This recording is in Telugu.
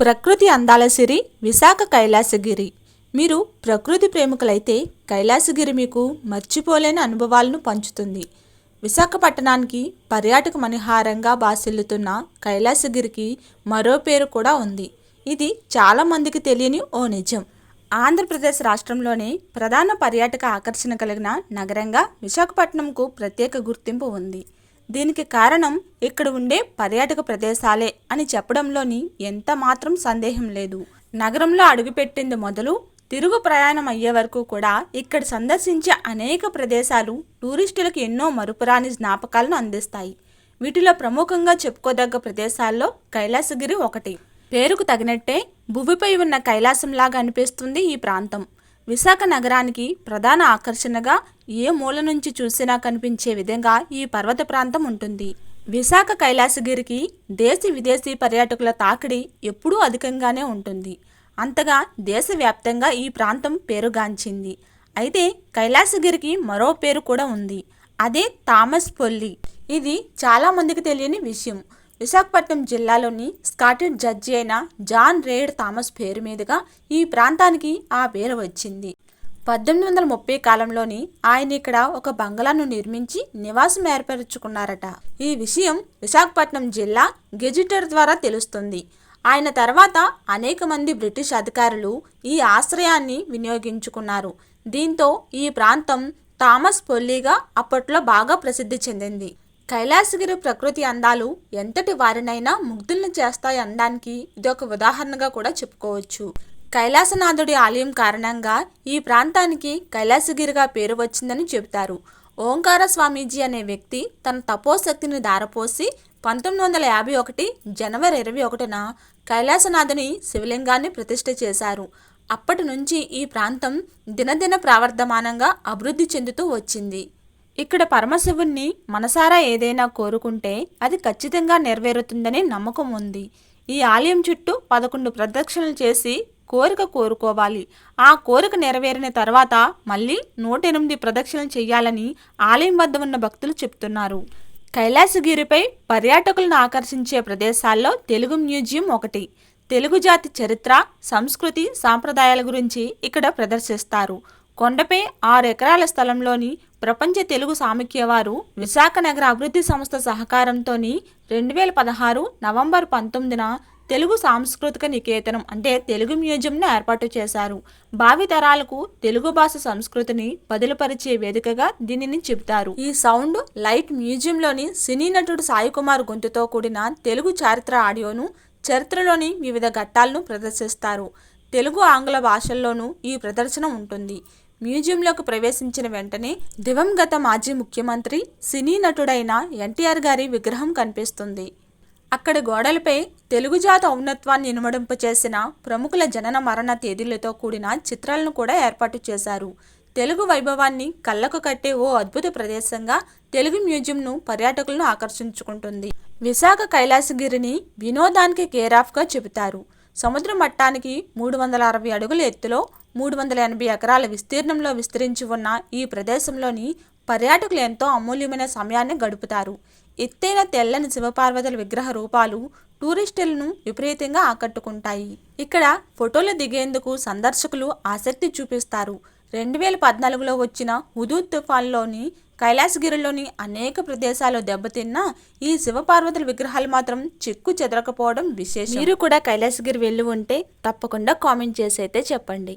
ప్రకృతి అందాల సిరి విశాఖ కైలాసగిరి. మీరు ప్రకృతి ప్రేమికులైతే కైలాసగిరి మీకు మర్చిపోలేని అనుభవాలను పంచుతుంది. విశాఖపట్టణానికి పర్యాటక మణిహారంగా బాసిల్లుతున్న కైలాసగిరికి మరో పేరు కూడా ఉంది. ఇది చాలామందికి తెలియని ఓ నిజం. ఆంధ్రప్రదేశ్ రాష్ట్రంలోనే ప్రధాన పర్యాటక ఆకర్షణ కలిగిన నగరంగా విశాఖపట్నంకు ప్రత్యేక గుర్తింపు ఉంది. దీనికి కారణం ఇక్కడ ఉండే పర్యాటక ప్రదేశాలే అని చెప్పడంలోని ఎంత మాత్రం సందేహం లేదు. నగరంలో అడుగుపెట్టింది మొదలు తిరుగు ప్రయాణం అయ్యే వరకు కూడా ఇక్కడ సందర్శించే అనేక ప్రదేశాలు టూరిస్టులకు ఎన్నో మరుపురాని జ్ఞాపకాలను అందిస్తాయి. వీటిలో ప్రముఖంగా చెప్పుకోదగ్గ ప్రదేశాల్లో కైలాసగిరి ఒకటి. పేరుకు తగినట్టే భువిపై ఉన్న కైలాసంలాగా అనిపిస్తుంది ఈ ప్రాంతం. విశాఖ నగరానికి ప్రధాన ఆకర్షణగా ఏ మూల నుంచి చూసినా కనిపించే విధంగా ఈ పర్వత ప్రాంతం ఉంటుంది. విశాఖ కైలాసగిరికి దేశీ విదేశీ పర్యాటకుల తాకిడి ఎప్పుడూ అధికంగానే ఉంటుంది. అంతగా దేశవ్యాప్తంగా ఈ ప్రాంతం పేరుగాంచింది. అయితే కైలాసగిరికి మరో పేరు కూడా ఉంది. అదే థామస్ పొల్లి. ఇది చాలామందికి తెలియని విషయం. విశాఖపట్నం జిల్లాలోని స్కాటిష్ జడ్జి అయిన జాన్ రేడ్ థామస్ పేరు మీదుగా ఈ ప్రాంతానికి ఆ పేరు వచ్చింది. పద్దెనిమిది వందల ముప్పై కాలంలోని ఆయన ఇక్కడ ఒక బంగ్లాను నిర్మించి నివాసం ఏర్పరచుకున్నారట. ఈ విషయం విశాఖపట్నం జిల్లా గెజిటర్ ద్వారా తెలుస్తుంది. ఆయన తర్వాత అనేక మంది బ్రిటిష్ అధికారులు ఈ ఆశ్రయాన్ని వినియోగించుకున్నారు. దీంతో ఈ ప్రాంతం థామస్ పొల్లీగా అప్పట్లో బాగా ప్రసిద్ధి చెందింది. కైలాసగిరి ప్రకృతి అందాలు ఎంతటి వారినైనా ముగ్ధులను చేస్తాయి అనడానికి ఇది ఒక ఉదాహరణగా కూడా చెప్పుకోవచ్చు. కైలాసనాథుడి ఆలయం కారణంగా ఈ ప్రాంతానికి కైలాసగిరిగా పేరు వచ్చిందని చెబుతారు. ఓంకార స్వామీజీ అనే వ్యక్తి తన తపోశక్తిని దారపోసి పంతొమ్మిది వందల యాభై ఒకటి జనవరి ఇరవై ఒకటిన కైలాసనాథుని శివలింగాన్ని ప్రతిష్ఠ చేశారు. అప్పటి నుంచి ఈ ప్రాంతం దినదిన ప్రావర్ధమానంగా అభివృద్ధి చెందుతూ వచ్చింది. ఇక్కడ పరమశివుణ్ణి మనసారా ఏదైనా కోరుకుంటే అది ఖచ్చితంగా నెరవేరుతుందనే నమ్మకం ఉంది. ఈ ఆలయం చుట్టూ పదకొండు ప్రదక్షిణలు చేసి కోరిక కోరుకోవాలి. ఆ కోరిక నెరవేరిన తర్వాత మళ్ళీ నూట ఎనిమిది ప్రదక్షిణలు చేయాలని ఆలయం వద్ద ఉన్న భక్తులు చెప్తున్నారు. కైలాసగిరిపై పర్యాటకులను ఆకర్షించే ప్రదేశాల్లో తెలుగు మ్యూజియం ఒకటి. తెలుగు జాతి చరిత్ర సంస్కృతి సాంప్రదాయాల గురించి ఇక్కడ ప్రదర్శిస్తారు. కొండపై ఆరు ఎకరాల స్థలంలోని ప్రపంచ తెలుగు సామాక్యవారు విశాఖ నగర అభివృద్ధి సంస్థ సహకారంతో రెండు వేల పదహారు నవంబర్ పంతొమ్మిదిన తెలుగు సాంస్కృతిక నికేతనం అంటే తెలుగు మ్యూజియంను ఏర్పాటు చేశారు. భావి తరాలకు తెలుగు భాష సంస్కృతిని బదిలిపరిచే వేదికగా దీనిని చెబుతారు. ఈ సౌండ్ లైట్ మ్యూజియంలోని సినీ నటుడు సాయి కుమార్ గొంతుతో కూడిన తెలుగు చారిత్ర ఆడియోను చరిత్రలోని వివిధ ఘట్టాలను ప్రదర్శిస్తారు. తెలుగు ఆంగ్ల భాషల్లోనూ ఈ ప్రదర్శన ఉంటుంది. మ్యూజియంలోకి ప్రవేశించిన వెంటనే దివంగత మాజీ ముఖ్యమంత్రి సినీ నటుడైన ఎన్టీఆర్ గారి విగ్రహం కనిపిస్తుంది. అక్కడ గోడలపై తెలుగు జాత ఔన్నత్వాన్ని ఇనుమడింపచేసిన ప్రముఖుల జనన మరణ తేదీలతో కూడిన చిత్రాలను కూడా ఏర్పాటు చేశారు. తెలుగు వైభవాన్ని కళ్ళకు కట్టే ఓ అద్భుత ప్రదేశంగా తెలుగు మ్యూజియంను పర్యాటకులను ఆకర్షించుకుంటుంది. విశాఖ కైలాసగిరిని వినోదానికి కేరాఫ్గా చెబుతారు. సముద్ర మట్టానికి మూడు వందల అరవై అడుగుల ఎత్తులో మూడు వందల ఎనభై ఎకరాల విస్తీర్ణంలో విస్తరించి ఉన్న ఈ ప్రదేశంలోని పర్యాటకులు ఎంతో అమూల్యమైన సమయాన్ని గడుపుతారు. ఎత్తైన తెల్లని శివపార్వతుల విగ్రహ రూపాలు టూరిస్టులను విపరీతంగా ఆకట్టుకుంటాయి. ఇక్కడ ఫోటోలు దిగేందుకు సందర్శకులు ఆసక్తి చూపిస్తారు. రెండు వేల పద్నాలుగులో వచ్చిన హుదూద్ తుఫాన్లోని కైలాసగిరిలోని అనేక ప్రదేశాలు దెబ్బతిన్న ఈ శివపార్వతుల విగ్రహాలు మాత్రం చెక్కు చెదరకపోవడం విశేషం. మీరు కూడా కైలాసగిరి వెళ్ళి ఉంటే తప్పకుండా కామెంట్ చేసి అయితే చెప్పండి.